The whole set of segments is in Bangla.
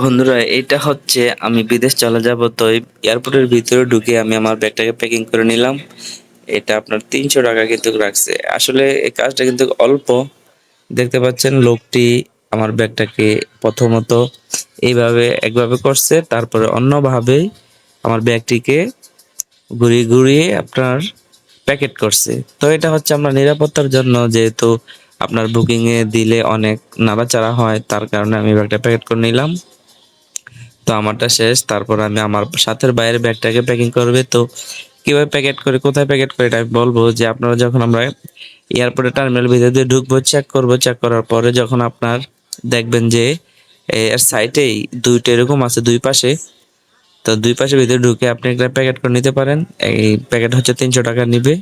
বন্ধুরা, এটা হচ্ছে আমি বিদেশ চলে যাব, তো এয়ারপোর্টের ভিতরে ঢুকে আমি আমার ব্যাগটাকে প্যাকিং করে নিলাম। এটা আপনার তিনশো টাকা কিন্তু রাখছে। আসলে এই কাজটা কিন্তু অল্প। দেখতে পাচ্ছেন লোকটি আমার ব্যাগটাকে প্রথমত এইভাবে, একভাবে করছে, তারপরে অন্যভাবে আমার ব্যাগটিকে ঘুরিয়ে ঘুরিয়ে আপনার প্যাকেট করছে। তো এটা হচ্ছে আমরা নিরাপত্তার জন্য, যেহেতু আপনার বুকিংয়ে দিলে অনেক নাড়াচাড়া হয়, তার কারণে আমি ব্যাগটা প্যাকেট করে নিলাম। তো আমারটা শেষ। তারপর আমি আমার সাথের বাইরের ব্যাগটাকে প্যাকিং করবে। তো কীভাবে প্যাকেট করে, কোথায় প্যাকেট করে এটা আমি বলব যে আপনারা যখন আমরা এয়ারপোর্টে টার্মিনাল ভিতরে দিয়ে ঢুকবো চেক করব চেক করার পরে যখন আপনার দেখবেন যে এর সাইটেই দুইটা এরকম আছে দুই পাশে, তো দুই পাশে ভিতরে ঢুকে আপনি একটা প্যাকেট করে নিতে পারেন। এই প্যাকেট হচ্ছে তিনশো টাকা নিবে।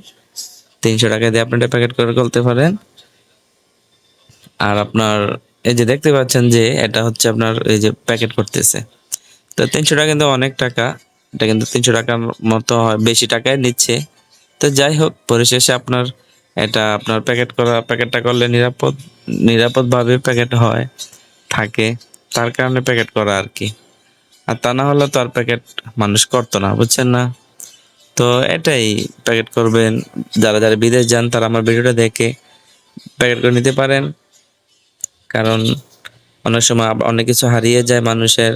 তিনশো টাকা দিয়ে আপনি একটা প্যাকেট করে করতে পারেন। আর আপনার এই যে দেখতে পাচ্ছেন যে, এটা হচ্ছে আপনার এই যে প্যাকেট করতেছে। তো তিনশো টাকা কিন্তু অনেক টাকা। এটা কিন্তু তিনশো টাকার মতো হয়, বেশি টাকায় নিচ্ছে। তো যাই হোক, পরিশেষে আপনার এটা আপনার প্যাকেট করা প্যাকেটটা করলে নিরাপদ, নিরাপদভাবে প্যাকেট হয়, থাকে। তার কারণে প্যাকেট করা আর কি। আর তা না হলে তো আর প্যাকেট মানুষ করতো না, বুঝছেন না? তো এটাই প্যাকেট করবেন। যারা যারা বিদেশ যান, তারা আমার ভিডিওটা দেখে প্যাকেট করে নিতে পারেন। কারণ অনেক সময় অনেক কিছু হারিয়ে যায় মানুষের।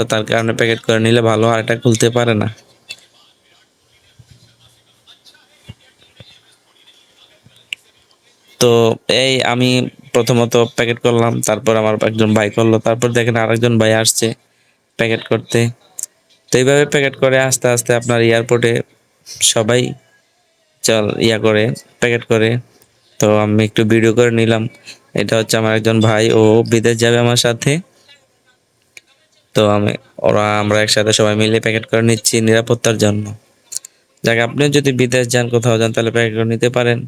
তো তার কারণে প্যাকেট করে নিলে ভালো, আর এটা খুলতে পারে না। তো এই আমি প্রথমত প্যাকেট করলাম, তারপর আমার একজন ভাই করল, তারপর দেখেন আরেকজন ভাই আসছে প্যাকেট করতে। তো এইভাবে প্যাকেট করে আস্তে আস্তে আপনার এয়ারপোর্টে সবাই চল, ইয়া করে প্যাকেট করে। তো আমি একটু ভিডিও করে নিলাম। এটা হচ্ছে আমার একজন ভাই, ও বিদেশ যাবে আমার সাথে। তো আমি, ওরা, আমরা একসাথে সবাই মিলে প্যাকেট করে নিচ্ছি নিরাপত্তার জন্য। যাক আপনি যদি বিদেশ যান, কোথাও যান, তাহলে প্যাকেট করে নিতে পারেন।